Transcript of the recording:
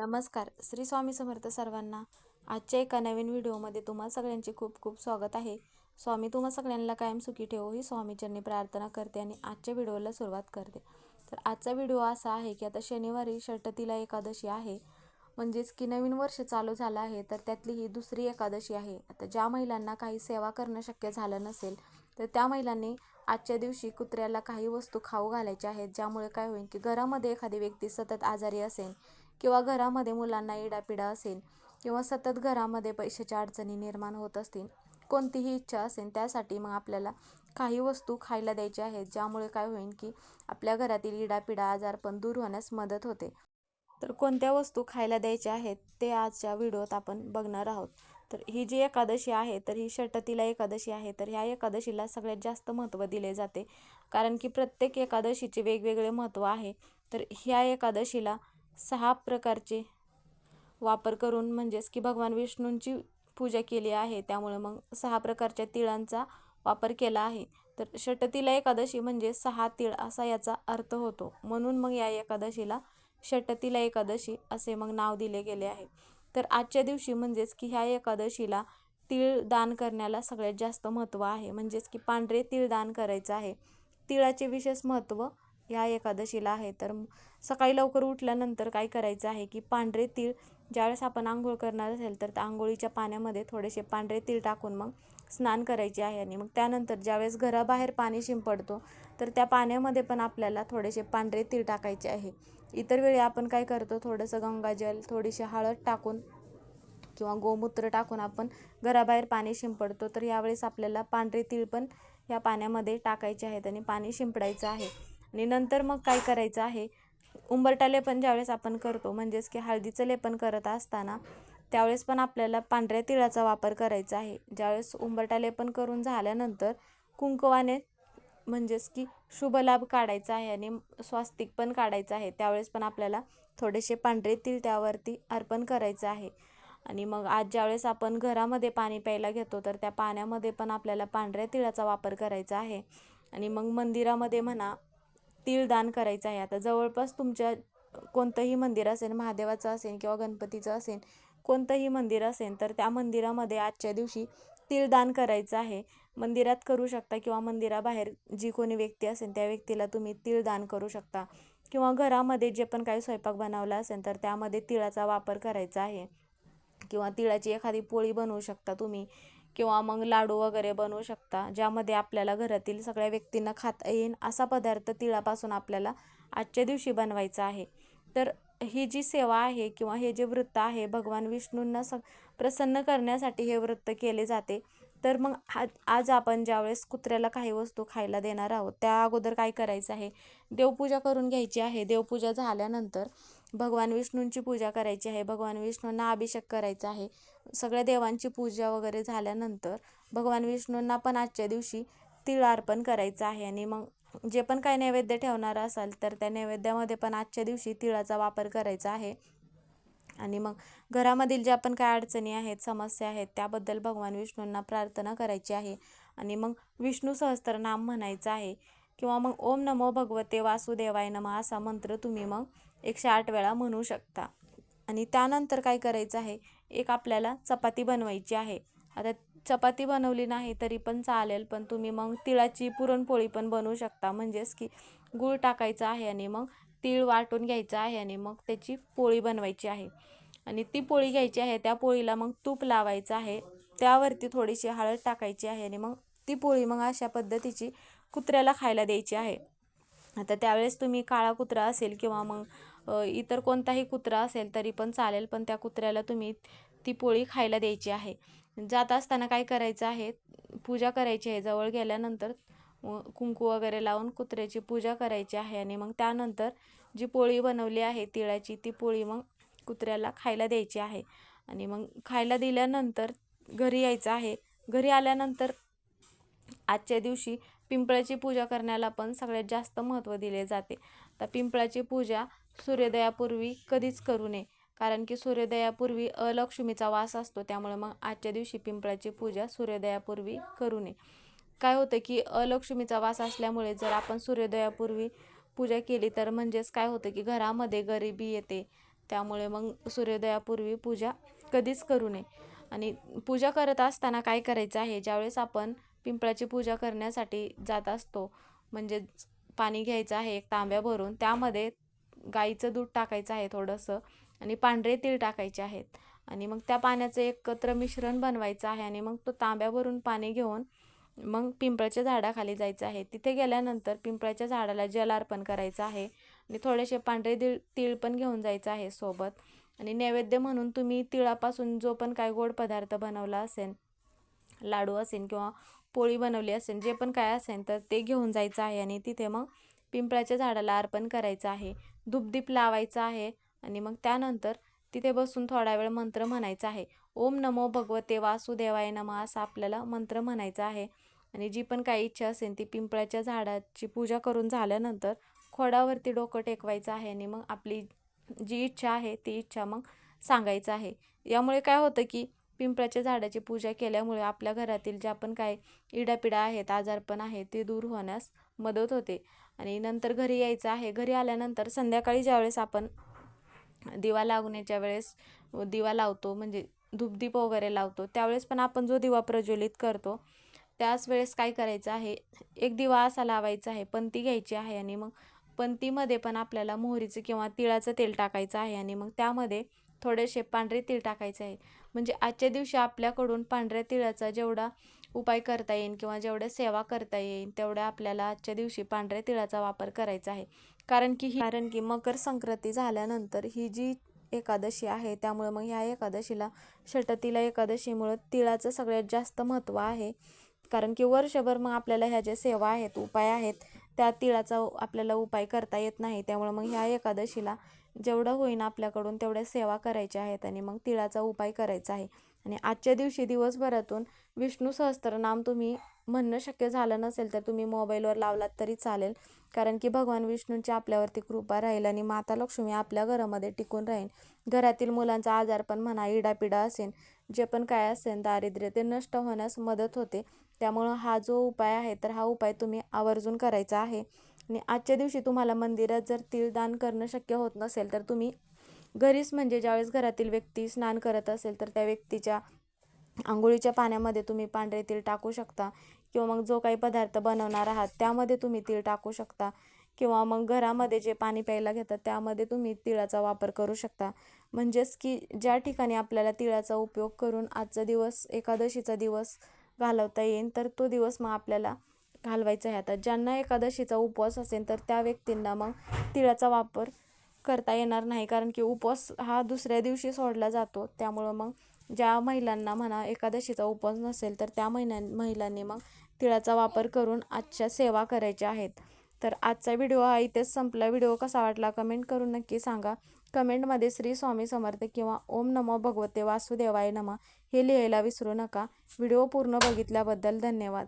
नमस्कार. श्री स्वामी समर्थ सर्वांना आजच्या एका नवीन व्हिडिओमध्ये तुम्हा सगळ्यांचे खूप खूप स्वागत आहे. स्वामी तुम्हा सगळ्यांना कायम सुखी ठेवो ही स्वामीचरणी प्रार्थना करते आणि आजच्या व्हिडिओला सुरुवात करते. तर आजचा व्हिडिओ असा आहे की आता शनिवारी षटतीला एकादशी आहे. म्हणजेच की नवीन वर्ष चालू झालं आहे तर त्यातली ही दुसरी एकादशी आहे. आता ज्या महिलांना काही सेवा करणं शक्य झालं नसेल तर त्या महिलांनी आजच्या दिवशी कुत्र्याला काही वस्तू खाऊ घालायच्या आहेत ज्यामुळे काय होईल की घरामध्ये एखादी व्यक्ती सतत आजारी असेल किंवा घरामध्ये मुलांना इडापिडा असेल किंवा सतत घरामध्ये पैशाच्या अडचणी निर्माण होत असतील कोणतीही इच्छा असेल त्यासाठी मग आपल्याला काही वस्तू खायला द्यायच्या आहेत ज्यामुळे काय होईल की आपल्या घरातील इडापिडा आजारपण दूर होण्यास मदत होते. तर कोणत्या वस्तू खायला द्यायच्या आहेत ते आजच्या व्हिडिओत आपण बघणार आहोत. तर ही जी एकादशी आहे तर ही षटतीला एकादशी आहे तर ह्या एकादशीला सगळ्यात जास्त महत्त्व दिले जाते. कारण की प्रत्येक एकादशीचे वेगवेगळे महत्त्व आहे. तर ह्या एकादशीला सहा प्रकारचे वापर करून म्हणजेच की भगवान विष्णूंची पूजा केली आहे. त्यामुळे मग सहा प्रकारच्या तिळांचा वापर केला आहे. तर षटतीला एकादशी म्हणजे सहा तीळ असा याचा अर्थ होतो. म्हणून मग या एकादशीला षटतीला एकादशी असे मग नाव दिले गेले आहे. तर आजच्या दिवशी म्हणजेच की ह्या एकादशीला तीळ दान करण्याला सगळ्यात जास्त महत्त्व आहे. म्हणजेच की पांढरे तीळ दान करायचं आहे. तिळाचे विशेष महत्त्व ह्या एकादशीला आहे. तर सकाळी लवकर उठल्यानंतर काय करायचं आहे की पांढरे तीळ ज्यावेळेस आपण आंघोळ करणार असेल तर त्या आंघोळीच्या पाण्यामध्ये थोडेसे पांढरे तीळ टाकून मग स्नान करायचे आहे आणि मग त्यानंतर ज्यावेळेस घराबाहेर पाणी शिंपडतो तर त्या पाण्यामध्ये पण आपल्याला थोडेसे पांढरे तीळ टाकायचे आहे. इतर वेळी आपण काय करतो थोडंसं गंगाजल थोडीशी हळद टाकून किंवा गोमूत्र टाकून आपण घराबाहेर पाणी शिंपडतो तर यावेळेस आपल्याला पांढरे तीळ पण या पाण्यामध्ये टाकायचे आहेत आणि पाणी शिंपडायचं आहे. आणि नंतर मग काय करायचं आहे उंबरटा लेपन ज्यावेळेस आपण करतो म्हणजेच की हळदीचं लेपन करत असताना त्यावेळेस पण आपल्याला पांढऱ्या तिळाचा वापर करायचा आहे. ज्यावेळेस उंबरटा लेपन करून झाल्यानंतर कुंकवाने म्हणजेच की शुभ लाभ काढायचा आहे आणि स्वास्तिक पण काढायचं आहे. त्यावेळेस पण आपल्याला थोडेसे पांढरे तीळ त्यावरती अर्पण करायचं आहे. आणि मग आज ज्यावेळेस आपण घरामध्ये पाणी प्यायला घेतो तर त्या पाण्यामध्ये पण आपल्याला पांढऱ्या तिळाचा वापर करायचा आहे. आणि मग मंदिरामध्ये म्हणा तीळ दान करायचं आहे. आता जवळपास तुमच्या कोणतंही मंदिर असेल महादेवाचं असेल किंवा गणपतीचं असेल कोणतंही मंदिर असेल तर त्या मंदिरामध्ये आजच्या दिवशी तीळ दान करायचं आहे. मंदिरात करू शकता किंवा मंदिराबाहेर जी कोणी व्यक्ती असेल त्या व्यक्तीला तुम्ही तीळ दान करू शकता. किंवा घरामध्ये जे पण काही स्वयंपाक बनवला असेल तर त्यामध्ये तिळाचा वापर करायचा आहे. किंवा तिळाची एखादी पोळी बनवू शकता तुम्ही. किंवा मग लाडू वगैरे बनवू शकता ज्यामध्ये आपल्याला घरातील सगळ्या व्यक्तींना खाता येईल असा पदार्थ तिळापासून आपल्याला आजच्या दिवशी बनवायचा आहे. तर ही जी सेवा आहे किंवा हे जे वृत्त आहे भगवान विष्णूंना स प्रसन्न करण्यासाठी हे वृत्त केले जाते. तर मग आज आज आपण ज्यावेळेस कुत्र्याला काही वस्तू खायला देणार आहोत त्या अगोदर काय करायचं आहे? देवपूजा करून घ्यायची आहे. देवपूजा झाल्यानंतर भगवान विष्णूंची पूजा करायची आहे भगवान विष्णूंना अभिषेक करायचा आहे सगळ्या देवांची पूजा वगैरे झाल्यानंतर भगवान विष्णूंना पण आजच्या दिवशी तिळ अर्पण करायचं आहे आणि मग जे पण काही नैवेद्य ठेवणार असाल तर त्या नैवेद्यामध्ये पण आजच्या दिवशी तिळाचा वापर करायचा आहे. आणि मग घरामधील ज्या पण काय अडचणी आहेत समस्या आहेत त्याबद्दल भगवान विष्णूंना प्रार्थना करायची आहे. आणि मग विष्णू सहस्त्रनाम म्हणायचं आहे किंवा मग ओम नमो भगवते वासुदेवाय नमः असा मंत्र तुम्ही मग एकशे आठ वेळा म्हणू शकता. आणि त्यानंतर काय करायचं आहे? एक आपल्याला चपाती बनवायची आहे. आता चपाती बनवली नाही तरी पण चालेल पण तुम्ही मग तिळाची पुरणपोळी पण बनवू शकता. म्हणजेच की गूळ टाकायचा आहे आणि मग तीळ वाटून घ्यायचं आहे आणि मग त्याची पोळी बनवायची आहे. आणि ती पोळी घ्यायची आहे त्या पोळीला मग तूप लावायचं आहे. त्यावरती थोडीशी हळद टाकायची आहे आणि मग ती पोळी मग अशा पद्धतीची कुत्र्याला खायला द्यायची आहे. आता त्यावेळेस तुम्ही काळा कुत्रा असेल किंवा मग इतर कोणताही कुत्रा असेल तरी पण चालेल पण त्या कुत्र्याला तुम्ही ती पोळी खायला द्यायची आहे. जात असताना काय करायचं आहे पूजा करायची आहे. जवळ गेल्यानंतर कुंकू वगैरे लावून कुत्र्याची पूजा करायची आहे आणि मग त्यानंतर जी पोळी बनवली आहे तिळाची ती पोळी मग कुत्र्याला खायला द्यायची आहे. आणि मग खायला दिल्यानंतर घरी यायचं आहे. घरी आल्यानंतर आजच्या दिवशी पिंपळाची पूजा करण्याला पण सगळ्यात जास्त महत्त्व दिले जाते. तर पिंपळाची पूजा सूर्योदयापूर्वी कधीच करू नये कारण की सूर्योदयापूर्वी अलक्ष्मीचा वास असतो त्यामुळे मग आजच्या दिवशी पिंपळाची पूजा सूर्योदयापूर्वी करू नये. काय होतं की अलक्ष्मीचा वास असल्यामुळे जर आपण सूर्योदयापूर्वी पूजा केली तर म्हणजेच काय होतं की घरामध्ये गरिबी येते त्यामुळे मग सूर्योदयापूर्वी पूजा कधीच करू नये. आणि पूजा करत असताना काय करायचं आहे ज्यावेळेस आपण पिंपळाची पूजा करण्यासाठी जात असतो. म्हणजेच पाणी घ्यायचं आहे एक तांब्या भरून. त्यामध्ये गाईचं दूध टाकायचं आहे थोडंसं आणि पांढरे तीळ टाकायचे आहेत. आणि मग त्या पाण्याचं एकत्र मिश्रण बनवायचं आहे आणि मग तो तांब्या भरून पाणी घेऊन मग पिंपळाच्या झाडाखाली जायचं आहे. तिथे गेल्यानंतर पिंपळाच्या झाडाला जल अर्पण करायचं आहे आणि थोडेसे पांढरे तीळ तीळ पण घेऊन जायचं आहे सोबत. आणि नैवेद्य म्हणून तुम्ही तिळापासून जो पण काय गोड पदार्थ बनवला असेल लाडू असेल किंवा पोळी बनवली असेल जे पण काय असेल तर ते घेऊन जायचं आहे आणि तिथे मग पिंपळाच्या झाडाला अर्पण करायचं आहे. धूपदीप लावायचं आहे आणि मग त्यानंतर तिथे बसून थोडा वेळ मंत्र म्हणायचा आहे. ओम नमो भगवते वासुदेवाय नमः असा आपल्याला मंत्र म्हणायचा आहे. आणि जी पण काही इच्छा असेल ती पिंपळाच्या झाडाची पूजा करून झाल्यानंतर खोडावरती डोकं टेकवायचं आहे आणि मग आपली जी इच्छा आहे ती इच्छा मग सांगायचं आहे. यामुळे काय होतं की पिंपळाच्या झाडाची पूजा केल्यामुळे आपल्या घरातील ज्या पण काय इडापिडा आहेत आजारपण आहे ते दूर होण्यास मदत होते. आणि नंतर घरी यायचं आहे. घरी आल्यानंतर संध्याकाळी ज्यावेळेस आपण दिवा लागण्याच्या वेळेस दिवा लावतो म्हणजे धूपदीप वगैरे लावतो त्यावेळेस पण आपण जो दिवा प्रज्वलित करतो त्याच वेळेस काय करायचं आहे? एक दिवा असा लावायचा आहे पंती घ्यायची आहे आणि मग पंतीमध्ये पण आपल्याला मोहरीचं किंवा तिळाचं तेल टाकायचं आहे आणि मग त्यामध्ये थोडेसे पांढरे तीळ टाकायचे आहे. म्हणजे आजच्या दिवशी आपल्याकडून पांढऱ्या तिळाचा जेवढा उपाय करता येईल किंवा जेवढ्या सेवा करता येईल तेवढ्या आपल्याला आजच्या दिवशी पांढऱ्या तिळाचा वापर करायचा आहे. कारण की ही कारण की मकर संक्रांती झाल्यानंतर ही जी एकादशी आहे त्यामुळे मग ह्या एकादशीला षटतीला एकादशीमुळं तिळाचं सगळ्यात जास्त महत्त्व आहे. कारण की वर्षभर मग आपल्याला ह्या ज्या सेवा आहेत उपाय आहेत त्या तिळाचा आपल्याला उपाय करता येत नाही. त्यामुळे मग ह्या एकादशीला जेवढं होईन आपल्याकडून तेवढ्या सेवा करायच्या आहेत आणि मग तिळाचा उपाय करायचा आहे. आणि आजच्या दिवशी दिवसभरातून विष्णू सहस्त्रनाम तुम्ही म्हणणं शक्य झालं नसेल तर तुम्ही मोबाईलवर लावलात तरी चालेल. कारण की भगवान विष्णूंची आपल्यावरती कृपा राहील आणि माता लक्ष्मी आपल्या घरामध्ये टिकून राहील. घरातील मुलांचा आजार पण म्हणा इडापिडा असेल जे पण काय असेल दारिद्र्य ते नष्ट होण्यास मदत होते. त्यामुळं हा जो उपाय आहे तर हा उपाय तुम्ही आवर्जून करायचा आहे. आणि आजच्या दिवशी तुम्हाला मंदिरात जर तिळदान करणं शक्य होत नसेल तर तुम्ही घरीच म्हणजे ज्यावेळेस घरातील व्यक्ती स्नान करत असेल तर त्या व्यक्तीच्या आंघोळीच्या पाण्यामध्ये तुम्ही पांढरे तीळ टाकू शकता. किंवा मग जो काही पदार्थ बनवणार आहात त्यामध्ये तुम्ही तीळ टाकू शकता. किंवा मग घरामध्ये जे पाणी प्यायला घेतात त्यामध्ये तुम्ही तिळाचा वापर करू शकता. म्हणजेच की ज्या ठिकाणी आपल्याला तिळाचा उपयोग करून आजचा दिवस एकादशीचा दिवस घालवता येईल तर तो दिवस मग आपल्याला घालवायचं आहे आता. ज्यांना एकादशीचा उपवास असेल तर त्या व्यक्तींना मग तिळाचा वापर करता येणार नाही. कारण की उपवास हा दुसऱ्या दिवशी सोडला जातो. त्यामुळं मग ज्या महिलांना म्हणा एकादशीचा उपवास नसेल तर त्या महिन्यां महिलांनी मग तिळाचा वापर करून आजच्या सेवा करायच्या आहेत. तर आजचा व्हिडिओ हा इथेच संपला. व्हिडिओ कसा वाटला कमेंट करून नक्की सांगा. कमेंटमध्ये श्री स्वामी समर्थ किंवा ओम नमो भगवते वासुदेवाय नमः हे लिहायला विसरू नका. व्हिडिओ पूर्ण बघितल्याबद्दल धन्यवाद.